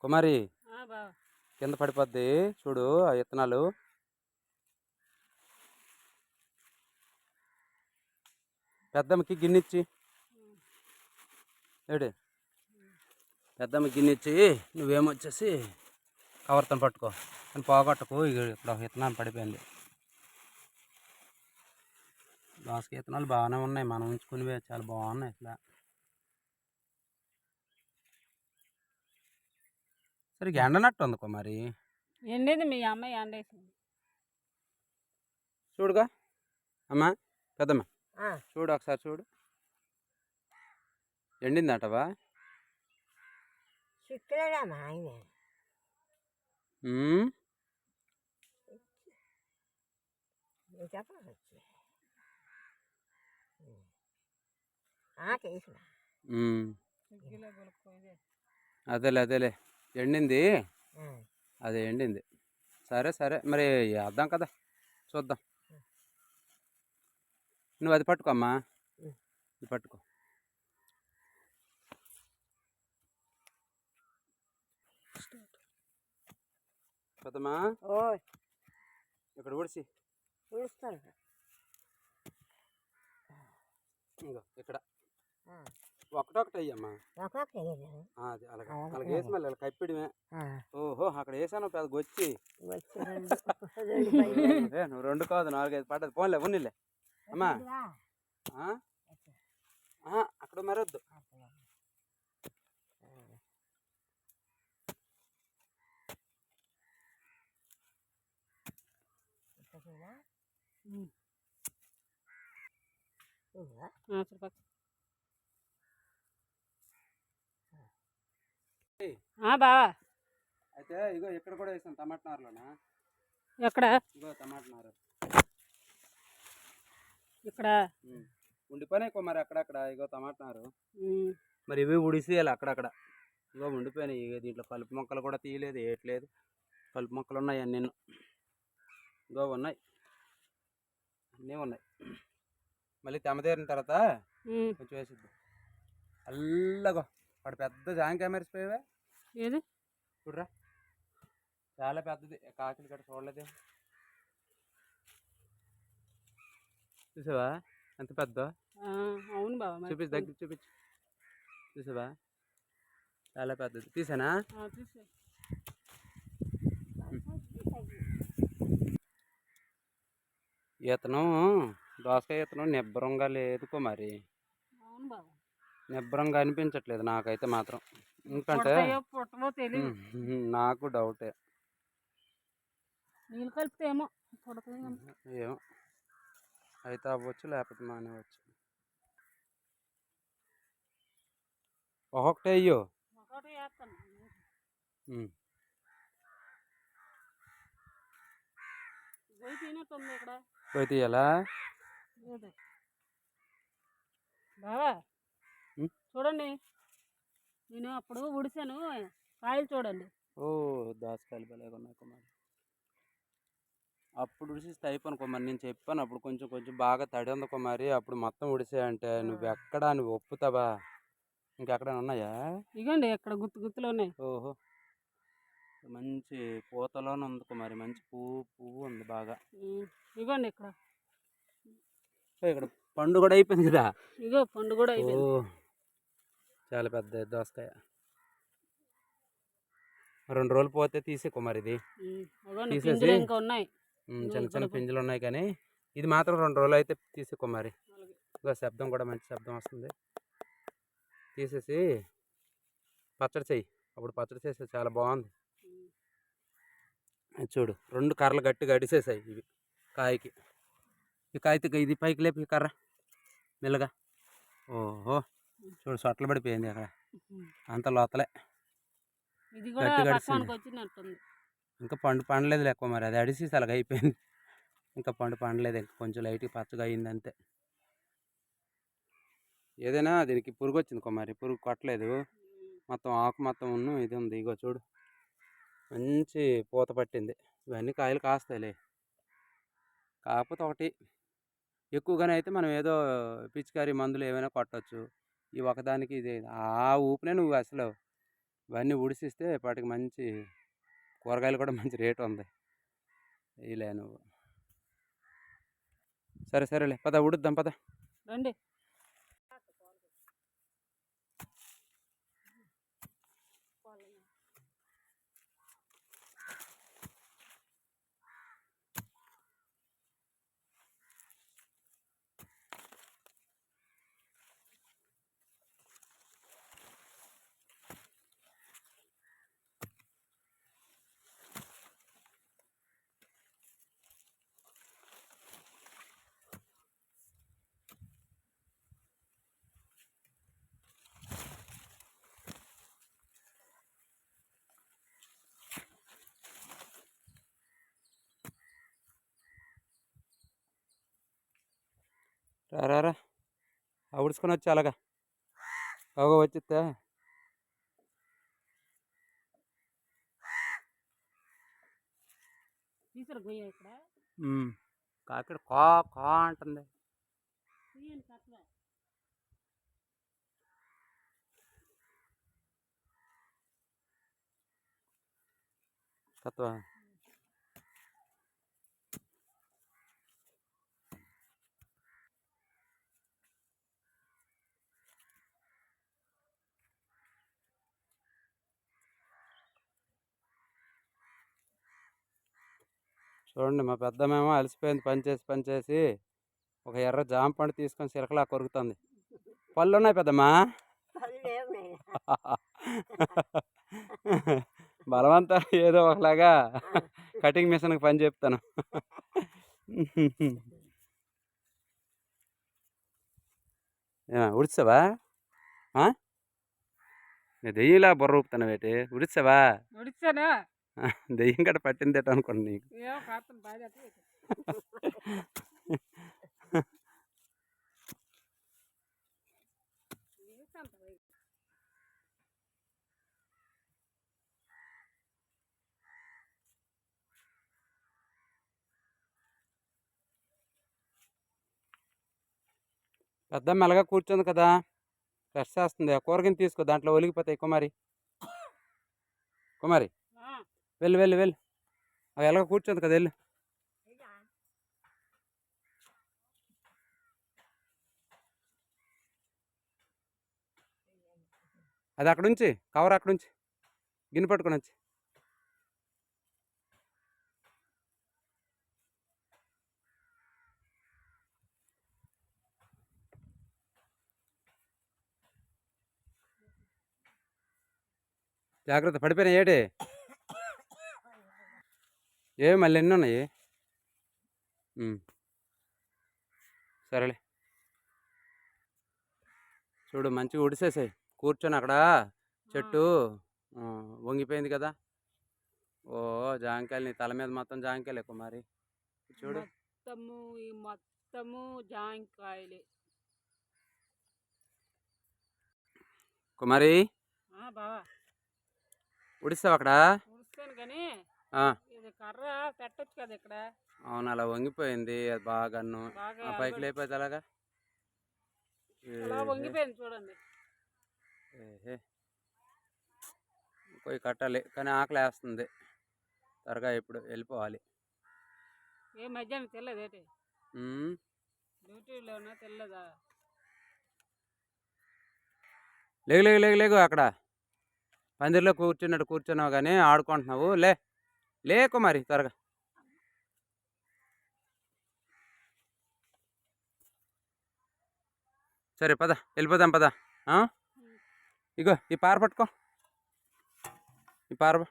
కుమారి కింద పడిపోద్ది. చూడు ఆ విత్తనాలు పెద్దమ్మకి గిన్నెచ్చి. ఏడు. పెద్దమ్మ గిన్నెచ్చి నువ్వేమొచ్చేసి కవర్తో పట్టుకో. అని పోగొట్టకు. ఇక ఇక్కడ విత్తనాలు పడిపోయింది. దోసక విత్తనాలు బాగానే ఉన్నాయి. మనం ఉంచుకునేవే చాలా బాగున్నాయి ఇట్లా. సరిగ్గా ఎండనట్టు ఉంది కుమారి ఎండేది మీ అమ్మాయి ఎండేసింది. చూడుగా. అమ్మా పెద్దమ్మ. ఆ, చూడు ఒకసారి చూడు. ఎండిందటవా. అదేలే అదేలే. ఎండింది? అదే ఎండింది. సరే సరే. మరి వేద్దాం కదా. చూద్దాం. నువ్వు అది పట్టుకో అమ్మా ఉం. ఇది పట్టుకో. పెద్దమ్మా. ఓ ఇక్కడ ఊడిసి ఇక్కడ. ఒకటొకటి అయ్యమ్మా అది అలాగే. అలాగే. వేసి మళ్ళీ ఇలా కప్పిడమే. ఓహో అక్కడ వేసాను పెద్ద గొచ్చి. నువ్వు రెండు కాదు నాలుగైదు పడ్డది. పోన్లే ఉన్నిలే. అమ్మా. అక్కడ మరొద్దు. వచ్చిందా? ఉమ్. ఉందా? ఆ, సరే పక్క. ఆ బావా. అయితే ఇగో ఇక్కడ కూడా వేసాను టమాటా నారులోనా? ఎక్కడ? ఇగో టమాటా నారు. ఇక్కడ. ఉండిపోయినాయి కో మరి అక్కడక్కడ ఇగో టమాటా నారు. మరి ఇవి ఉడిసేయాలి అక్కడక్కడ. ఇగో ఉండిపోయినాయి ఇగో దీంట్లో కలుపు మొక్కలు కూడా తీయలేదు వేయట్లేదు కలుపు మొక్కలు ఉన్నాయి అన్నీ ఇగో ఉన్నాయి. అన్నీ ఉన్నాయి. మళ్ళీ తెమ్మదేరిన తర్వాత. కొంచెం వేసిద్దాం. అల్లగో అక్కడ పెద్ద జాంకాయ మరిచిపోయావే ఏది? చూడరా. చాలా పెద్దది. కాకిలు గట్ట చూడలేదే. చూసావా? ఎంత పెద్ద అవును మరి. చూపించు దగ్గర చూపించు. చూసావా? చాలా పెద్దది. తీసానా. ఈతను దోసకాయ ఈతను నిబ్బరంగా లేదు మరి అవును బావా. నిబ్బరంగా అనిపించట్లేదు నాకైతే మాత్రం. ఎందుకంటే తెలియదు నాకు డౌటే. నీళ్ళు కలిపితే ఏమో. ఏమో. అయితే అవ్వచ్చు లేకపోతే మానేవచ్చు ఒక్కొక్కటే అయ్యో. పోయి తీయాలా? బావా? చూడండి. నేను అప్పుడు ఉడిసాను కాయలు చూడండి. ఓ దోసకాయలు భలే ఉన్నాయి కుమార్. అప్పుడు ఉడిసిస్తే అయిపోను కుమార్ నేను చెప్పాను అప్పుడు కొంచెం కొంచెం బాగా తడి ఉంది కుమారి అప్పుడు మొత్తం ఉడిసాయంటే నువ్వు ఎక్కడ నువ్వు ఒప్పుతావా? ఇంకెక్కడైనా ఉన్నాయా? ఇగోండి ఇక్కడ గుత్తు గుత్తులు ఉన్నాయి. ఓహో. మంచి పూతలోనే ఉంది కుమారి మంచి పువ్వు పువ్వు ఉంది బాగా. ఇగోండి ఇక్కడ. ఇక్కడ పండు కూడా అయిపోయింది కదా? ఇగో పండు కూడా అయిపోయింది. చాలా పెద్ద దోసకాయ. రెండు రోజులు పోతే తీసే కుమార్ ఇది తీసేసి- ఇంకా చిన్న చిన్న పింజలు ఉన్నాయి కానీ ఇది మాత్రం రెండు రోజులు అయితే తీసే కుమారి అలాగే. ఇగో శబ్దం కూడా మంచి శబ్దం వస్తుంది. తీసేసి పచ్చడి చెయ్యి. అప్పుడు పచ్చడి చేస్తే చాలా బాగుంది. చూడు రెండు కర్రలు గట్టిగా అడిసేసాయి ఇవి కాయకి. ఈ కాయకి ఇది పైకి లేపి ఈ కర్ర. మెల్లగా. ఓహో. చూడు సొట్టలు పడిపోయింది అక్కడ. అంత లోతలే. ఇది కూడా గట్టిగా పక్వానికి అడిసింది. వచ్చినట్టుంది. ఇంకా పండు పండలేదు లెక్క మరి అది అడిసి అలాగ అయిపోయింది. ఇంకా పండు పండలేదు ఇంకా కొంచెం లైట్గా పచ్చగా అయింది అంతే. ఏదైనా దీనికి పురుగు వచ్చింది కుమారి పురుగు కొట్టలేదు. మొత్తం ఆకు మొత్తం ఉన్ను ఇది ఉంది ఇగో చూడు. మంచి పూత పట్టింది. ఇవన్నీ కాయలు కాస్తాయిలే. కాకపోతే ఒకటి ఎక్కువగానే అయితే మనం ఏదో పిచికారీ మందులు ఏమైనా కొట్టచ్చు. ఈ ఒకదానికి ఇది ఆ ఊపినే నువ్వు అసలు ఇవన్నీ ఉడిసిస్తే వాటికి మంచి కూరగాయలు కూడా మంచి రేటు ఉంది. ఇలా నువ్వు. సరే సరేలే పద ఉడుద్దాం పద. రండి. రా రా రా. ఆ ఉడుచుకొని వచ్చి అలాగా. గొయ్య ఇక్కడ? కాకిడ కా కా అంటుంది. తత్వ చూడండి మా పెద్దమేమో అలసిపోయింది పనిచేసి పనిచేసి ఒక ఎర్ర జామ పండు తీసుకొని సిలకలా కొరుకుతుంది. పళ్ళు ఉన్నాయి పెద్దమ్మా. బలవంతం ఏదో ఒకలాగా కటింగ్ మిషన్కి పని చెప్తాను. ఉడిచావా? దెయ్యంలా బుర్ర ఊపుతాను వేటి ఉడిచావా? నడిచానా దెయ్యం గడ పట్టిందేట అనుకోండి నీకు. పెద్ద మెల్లగా కూర్చుంది కదా. ఫ్రెష్ చేస్తుంది. ఆ కూరగాయని తీసుకో దాంట్లో ఒలిగిపోతాయి కుమారి. కుమారి. వెళ్ళు వెళ్ళు వెళ్ళు. అవి ఎలాగో కూర్చోదు కదా వెళ్ళు. అది అక్కడ ఉంచి కవర్ అక్కడ ఉంచి. గిన్నె పట్టుకొని వచ్చి. జాగ్రత్త పడిపోయినా ఏటి ఏ మళ్ళీ ఎన్ని ఉన్నాయి. సరేలే. చూడు మంచిగా ఉడిసేసాయి. కూర్చొని అక్కడ చెట్టు వంగిపోయింది కదా. ఓ జాంకాయలు నీ తల మీద మొత్తం జాంకాయలే కుమారి. చూడు. మొత్తము ఈ మొత్తము జాంకాయలే. కుమారి? బావా. ఉడిస్తావు అక్కడ? చూస్తాను కానీ కర్ర పెట్టొచ్చు కదా ఇక్కడ? అవును అలా వంగిపోయింది. అది బాగా ఆ పైకి లేకపోతే అలాగా అలా వంగిపోయింది చూడండి. పోయి కట్టాలి కానీ ఆకలి వేస్తుంది. త్వరగా ఇప్పుడు వెళ్ళిపోవాలి. ఏ మధ్యాహ్నం తెల్లదు ఏంటి? ఉమ్, డ్యూటీలోనా తెల్లదా లేగు లేగు లేగు లేగు అక్కడ. పందిరిలో కూర్చున్నట్టు కూర్చున్నావు కానీ ఆడుకుంటున్నావు. లే. లే కుమారి త్వరగా. సరే పద వెళ్ళిపోదాం పద. ఆ? ఇగో ఈ పార పట్టుకో. ఈ పార